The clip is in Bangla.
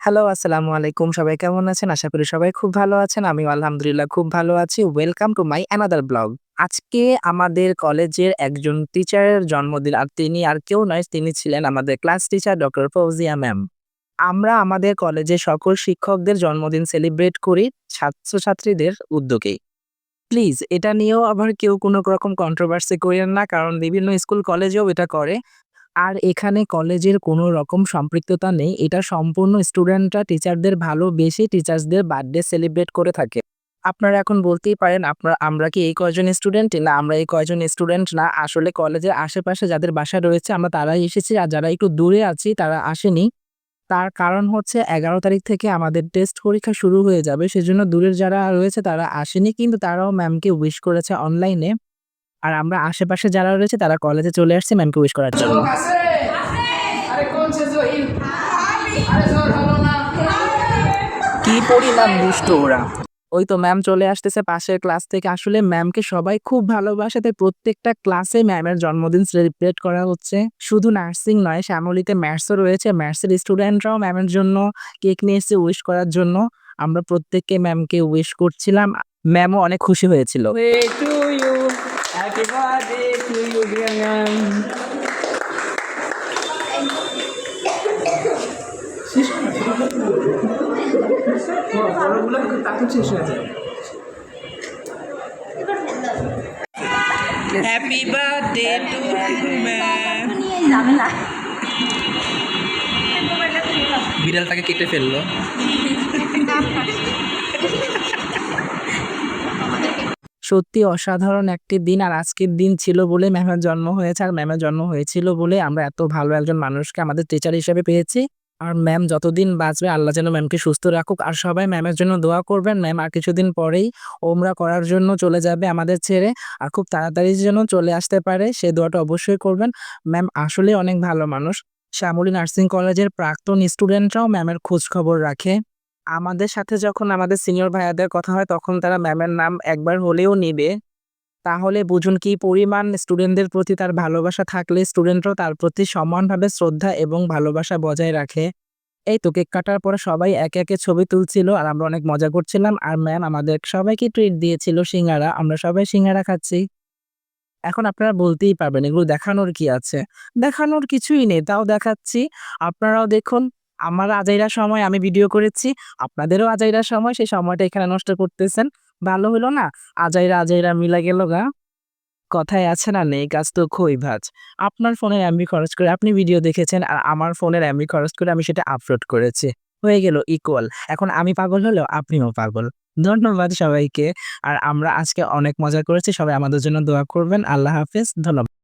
হ্যালো, আসসালামু আলাইকুম। সবাই কেমন আছেন? আশা করি সবাই খুব ভালো আছেন। আমিও আলহামদুলিল্লাহ খুব ভালো আছি। Welcome to my another blog. আজকে আমাদের কলেজের একজন টিচারের জন্মদিন। আর তিনি আর কেউ নয়, তিনি ছিলেন আমাদের class teacher doctor Fauzia ma'am. আমরা আমাদের কলেজের সকল শিক্ষকদের জন্মদিন সেলিব্রেট করি ছাত্রছাত্রীদের উদ্যোগেই। প্লিজ এটা নিয়েও আবার কেউ কোনো রকম কন্ট্রোভার্সি করেন না। কারণ বিভিন্ন স্কুল কলেজেও এটা করে। আর এখানে কলেজের কোনো রকম সম্পৃক্ততা নেই। এটা সম্পূর্ণ স্টুডেন্টরা, টিচারদের ভালোবেসে টিচার্সদের বার্থডে সেলিব্রেট করে থাকে। আপনারা এখন বলতেই পারেন, আপনারা, আমরা কি এই কয়জন স্টুডেন্ট? না, আমরা এই কয়জন স্টুডেন্ট না। আসলে কলেজের আশেপাশে যাদের বাসা রয়েছে, আমরা তারাই এসেছি। আর যারা একটু দূরে আছি, তারা আসেনি। তার কারণ হচ্ছে ১১ তারিখ থেকে আমাদের টেস্ট পরীক্ষা শুরু হয়ে যাবে। সেজন্য দূরের যারা রয়েছে, তারা আসেনি। কিন্তু তারাও ম্যামকে উইশ করেছে অনলাইনে। আর আমরা আশেপাশে যারা রয়েছে তারা কলেজে চলে আসছি ম্যামকে উইশ করার জন্য। কি পরিমাণ দুষ্ট ওরা। ওই তো ম্যাম চলে আসতেছে পাশের ক্লাস থেকে। আসলে ম্যামকে সবাই খুব ভালোবাসে। তাই প্রত্যেকটা ক্লাসে ম্যামের জন্মদিন সেলিব্রেট করা হচ্ছে। শুধু নার্সিং নয়, শ্যামলীতে ম্যাথসও রয়েছে। ম্যাথসের স্টুডেন্টরাও ম্যামের জন্য কেক নিয়ে এসেছে উইশ করার জন্য। আমরা প্রত্যেককে ম্যামকে উইশ করছিলাম। ম্যামও অনেক খুশি হয়েছিল। Way to you happy birthday to you dear ma'am বড়গুলো তাকে শেষ হয়ে যায়। হ্যাপি বার্থডে টু বিড়ালটাকে কেটে ফেলল। সত্যি অসাধারণ একটি দিন আর আজকের দিন ছিল বলে ম্যামের জন্ম হয়েছে আর ম্যামের জন্ম হয়েছিল বলে আমরা এত ভালো একজন মানুষকে আমাদের টিচার হিসেবে পেয়েছি। আর ম্যাম যতদিন বাঁচবে আল্লাহ যেন ম্যামকে সুস্থ রাখুক আর সবাই ম্যামের জন্য দোয়া করবেন। ম্যাম আর কিছুদিন পরেই ওমরা করার জন্য চলে যাবে আমাদের ছেড়ে আর খুব তাড়াতাড়ি যেন চলে আসতে পারে সে দোয়াটা অবশ্যই করবেন। ম্যাম আসলে অনেক ভালো মানুষ। শ্যামলী নার্সিং কলেজের প্রাক্তন স্টুডেন্টরাও ম্যামের খোঁজ খবর রাখে। আমাদের সাথে যখন আমাদের সিনিয়র ভাইয়াদের কথা হয়, তখন তারা ম্যামের নাম একবার হলেও নেবে। তাহলে বুঝুন কি পরিমাণ স্টুডেন্টদের প্রতি তার ভালোবাসা থাকলে স্টুডেন্টরাও তার প্রতি সমানভাবে শ্রদ্ধা এবং ভালোবাসা বজায় রাখে। এই তো কেক কাটার পরে সবাই একে একে ছবি তুলছিল আর আমরা অনেক মজা করছিলাম। আর ম্যাম আমাদের সবাইকে ট্রিট দিয়েছিল সিঙ্গারা, আমরা সবাই সিঙ্গারা খাচ্ছি। এখন আপনারা বলতেই পারবেন, এগুলো দেখানোর কি আছে? দেখানোর কিছুই নেই, তাও দেখাচ্ছি। আপনারাও দেখুন আমার আজাইরা সময় আমি ভিডিও করেছি, আপনাদেরও আজাইরা সময়, সেই সময়টা এখানে নষ্ট করতেছেন। ভালো হলো না? আজাইরা আজাইরা মিলা গেল গা। কথায় আছে না, নেই কাজ তো খই ভাজ। আপনার ফোনের এমবি খরচ করে আপনি ভিডিও দেখেছেন, আর আমার ফোনের এমবি খরচ করে আমি সেটা আপলোড করেছি। হয়ে গেল ইকুয়াল এখন আমি পাগল হলেও আপনিও পাগল। ধন্যবাদ সবাইকে। আর আমরা আজকে অনেক মজা করেছি, সবাই আমাদের জন্য দোয়া করবেন। আল্লাহ হাফিজ, ধন্যবাদ।